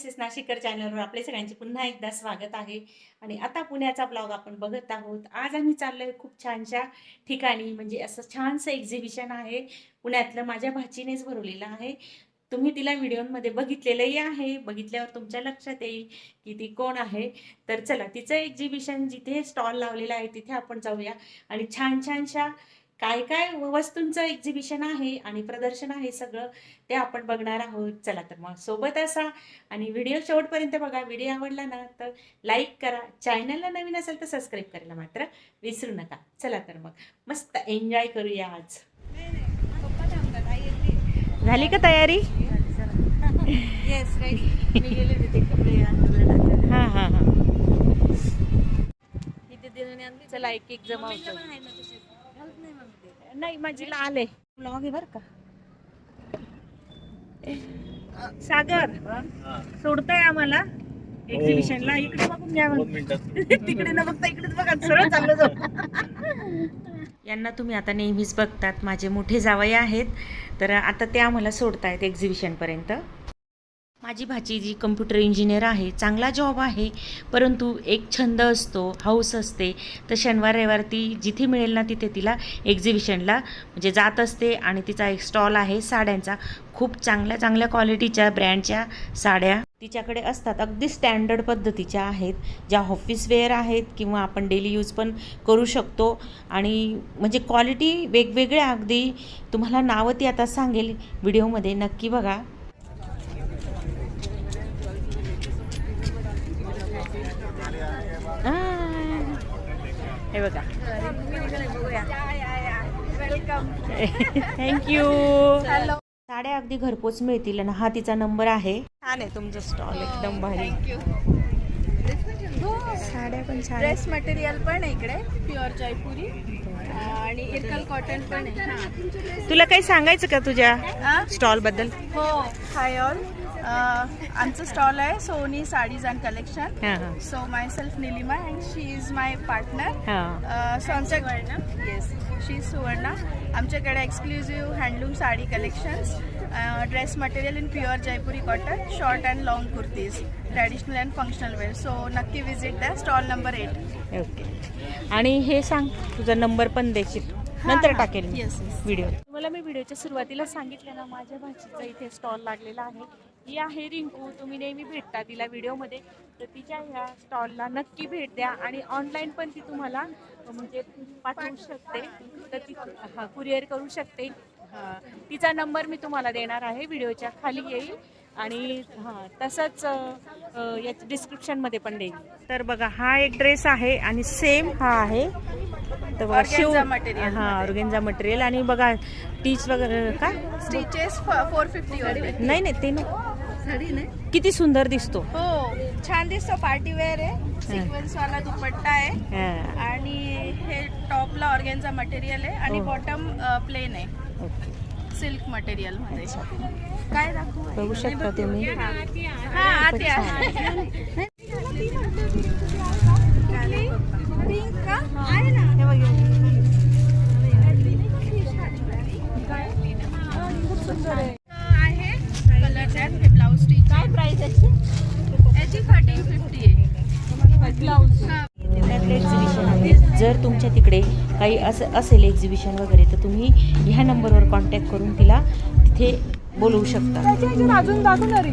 Mrs नाशिकर चॅनलवर आपले सगळ्यांचे पुन्हा एकदा स्वागत आहे. आणि आता पुण्याचा ब्लॉग आपण बघत आहोत. आज आम्ही चाललोय खूप छानशा ठिकाणी म्हणजे असं छानसं एक्झिबिशन आहे. पुण्यातलं माझ्या भाचीनेच भरवलेलं आहे. तुम्ही तिला व्हिडिओमध्ये बघितलेलंही आहे. बघितल्यावर तुमच्या लक्षात येईल की ती कोण आहे. तर चला तिचं एक्झिबिशन जिथे स्टॉल लावलेला आहे तिथे आपण जाऊया. आणि छान छानशा काय काय वस्तूंचं एक्झिबिशन आहे आणि प्रदर्शन आहे सगळं ते आपण बघणार आहोत. चला तर मग सोबत असा आणि व्हिडिओ शेवटपर्यंत बघा. व्हिडिओ आवडला ना तर लाईक करा. चॅनलला नवीन असेल तर सबस्क्राईब करायला मात्र विसरू नका. चला तर मग मस्त एन्जॉय करूया आज. झाली का तयारी? येस रेडी मी गेले कपडे. हां हां हां. इथे आणली. चला एक एक जमा मम्मीला होतो पण आहे ना तशी. घालत नाही नाही माझीला आले ब्लॉग आहे बरं का? सागर सोडताय आम्हाला एक्झिबिशनला इकडे बघून घ्या मग. तिकडे न बघता इकडेच बघा सरळ चाललं जाऊ. यांना तुम्ही आता नेहमीच बघतात माझे मोठे जावई आहेत. तर आता ते आम्हाला सोडतायत एक्झिबिशनपर्यंत माझी भाची जी कम्प्युटर इंजिनियर आहे चांगला जॉब आहे परंतु एक छंद असतो हाऊस असते. तर शनिवार रविवार ती जिथे मिळेल ना तिथे तिला एक्झिबिशनला म्हणजे जात असते आणि तिचा एक स्टॉल आहे साड्यांचा. खूप चांगल्या चांगल्या क्वालिटीच्या ब्रँडच्या साड्या तिच्याकडे असतात. अगदी स्टँडर्ड पद्धतीच्या आहेत. ज्या ऑफिस वेअर आहेत किंवा आपण डेली यूज पण करू शकतो. आणि म्हणजे क्वालिटी वेगवेगळ्या अगदी तुम्हाला नावं ती आता सांगेल. व्हिडिओमध्ये नक्की बघा. हे बघा थँक्यू साड्या अगदी घरपोच मिळतील आणि हा तिचा नंबर आहे. छान आहे तुमचं स्टॉल एकदम भारी. साड्या पण छान. ड्रेस मटेरियल पण आहे इकडे. प्युअर जयपुरी आणि इरकल कॉटन पण आहे. हा. तुला काही सांगायचं का तुझ्या? स्टॉलबद्दल? हो हाय ऑल आमचं स्टॉल आहे Soni sarees and collection so myself Nilima and she is my partner हा. सो आमच्या येस शी सुवर्णा आमच्याकडे exclusive handloom sari collections dress material in pure Jaipuri cotton short and long kurtis traditional and functional wear so नक्की visit द्या stall number eight okay आणि हे सांग तुझा number पण देशील नंतर टाकेल मी येस येस व्हिडिओ तुम्हाला मी व्हिडिओच्या सुरुवातीला सांगितलं ना माझ्या भाषेचा इथे स्टॉल लागलेला आहे. ही आहे रिंकू. तुम्ही नेहमी भेटता तिला व्हिडिओमध्ये. तर तिच्या ह्या स्टॉलला नक्की भेट द्या आणि ऑनलाईन पण ती तुम्हाला म्हणजे पाठवू शकते. तर ती हां कुरिअर करू शकते. हां तिचा नंबर मी तुम्हाला देणार आहे. व्हिडिओच्या खाली येईल. आणि हां तसंच याच्या डिस्क्रिप्शनमध्ये पण देईल. तर बघा हा एक ड्रेस आहे आणि सेम हा आहे. तर बघा Organza material हा ऑर्गेन्झा मटेरियल आणि बघा टीच वगैरे काय स्टिचेस फोर फिफ्टी वर. नाही नाही ते नाही. साडी नाही किती सुंदर दिसतो. हो छान दिसतो. पार्टी वेअर आहे. सिक्वेन्स वाला दुपट्टा आहे. हा, आणि हे टॉपला ऑर्गेनचा मटेरियल आहे आणि हो. बॉटम प्लेन आहे. ओके. सिल्क मटेरियलमध्ये. काय दाखवू? बघू शकता तुम्ही. हा आते तुमच्या तिकडे काही असं असेल एक्झिबिशन वगैरे तर तुम्ही ह्या नंबरवर कॉन्टॅक्ट करून तिला तिथे बोलवू शकता. अजून दाखवणार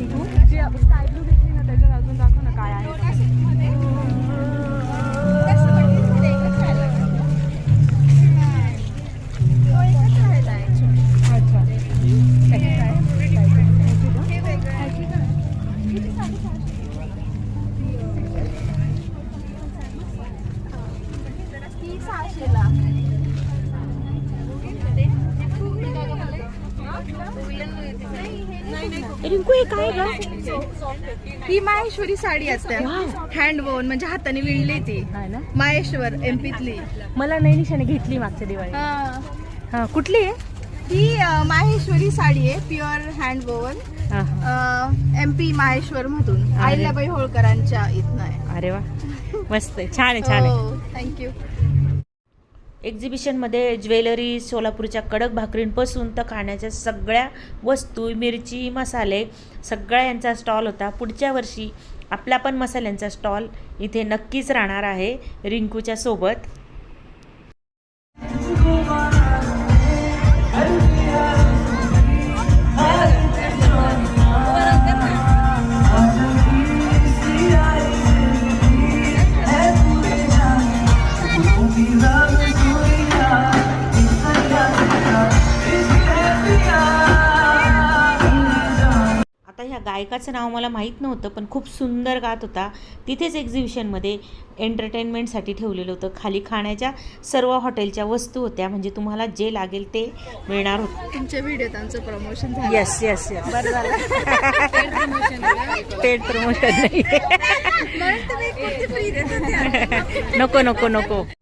रिंकू हे काय ग? ही माहेश्वरी साडी असते. हँड वोन म्हणजे हाताने विणली ती. हा ना? माहेश्वर एमपीतली मला नाही निशाने घेतली मागच्या दिवाळी हा. कुठली आहे? ही माहेश्वरी साडी आहे प्युअर हँड वोवन हा, हा. एम पी माहेश्वर मधून अहिल्याबाई होळकरांच्या इथनं आहे. अरे वा. मस्त आहे. छान आहे छान आहे. हो थँक्यू एक्झिबिशनमध्ये ज्वेलरी सोलापूरच्या कडक भाकरींपासून तर खाण्याच्या सगळ्या वस्तू मिरची मसाले सगळ्या यांचा स्टॉल होता. पुढच्या वर्षी आपला पण मसाल्यांचा स्टॉल इथे नक्कीच राहणार आहे रिंकूच्या सोबत. गायकाचं नाव मला माहीत नव्हतं पण खूप सुंदर गात होता. तिथेच एक्झिबिशनमध्ये एंटरटेनमेंटसाठी ठेवलेलं होतं. खाली खाण्याच्या सर्व हॉटेलच्या वस्तू होत्या. म्हणजे तुम्हाला जे लागेल ते मिळणार होतं. तुमच्या व्हिडिओत आमचं प्रमोशन झालं. येस येस येस बरं झालं. पेड प्रमोशन नाही. नको नको नको.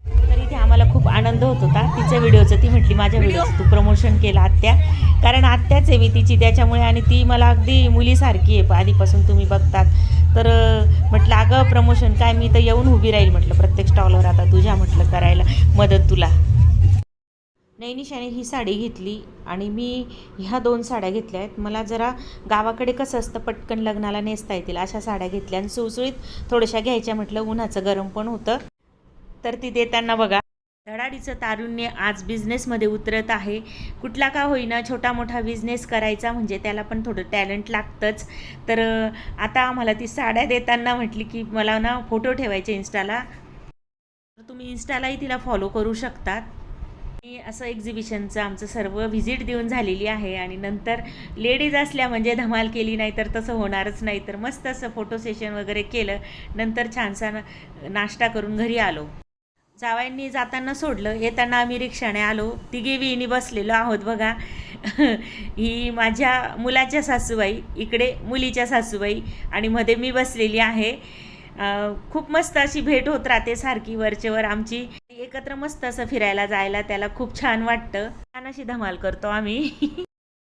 आम्हाला खूप आनंद होत होता. तिच्या व्हिडिओचं ती म्हटली माझ्या व्हिडिओचं तू प्रमोशन केलं आत्या. कारण आत्याच आहे मी तिची त्याच्यामुळे आणि ती मला अगदी मुलीसारखी आहे. आधीपासून तुम्ही बघतात. तर म्हटलं अगं प्रमोशन काय? मी तर येऊन उभी राहील म्हटलं प्रत्येक स्टॉलवर आता तुझ्या म्हटलं करायला मदत तुला. नैनिशाने ही साडी घेतली आणि मी ह्या दोन साड्या घेतल्या आहेत. मला जरा गावाकडे कसं असतं पटकन लग्नाला नेसता येतील अशा साड्या घेतल्या आणि सुळसुळीत थोड्याशा घ्यायच्या म्हटलं. उन्हाचं गरम पण होतं. तर ती देताना बघा. धडाडीचं तारुण्य आज बिझनेसमध्ये उतरत आहे. कुठला का होईना छोटा मोठा बिझनेस करायचा म्हणजे त्याला पण थोडं टॅलेंट लागतंच. तर आता आम्हाला ती साड्या देताना म्हटली की मला ना फोटो ठेवायचे इन्स्टाला तर तुम्ही इन्स्टालाही तिला फॉलो करू शकतात. आणि असं एक्झिबिशनचं आमचं सर्व व्हिजिट देऊन झालेली आहे आणि नंतर लेडीज असल्या म्हणजे धमाल केली नाही तर तसं होणारच नाही. तर मस्त असं फोटो सेशन वगैरे केलं. नंतर छानसा नाश्ता करून घरी आलो. जावायांनी जाताना सोडलं. येताना आम्ही रिक्षाने आलो. तिघी विहिणी बसलेलो आहोत बघा. ही माझ्या मुलाच्या सासूबाई इकडे मुलीच्या सासूबाई आणि मध्ये मी बसलेली आहे. खूप मस्त अशी भेट होत राहते सारखी वरचेवर आमची. एकत्र मस्त असं फिरायला जायला त्याला खूप छान वाटतं. छान अशी धमाल करतो आम्ही.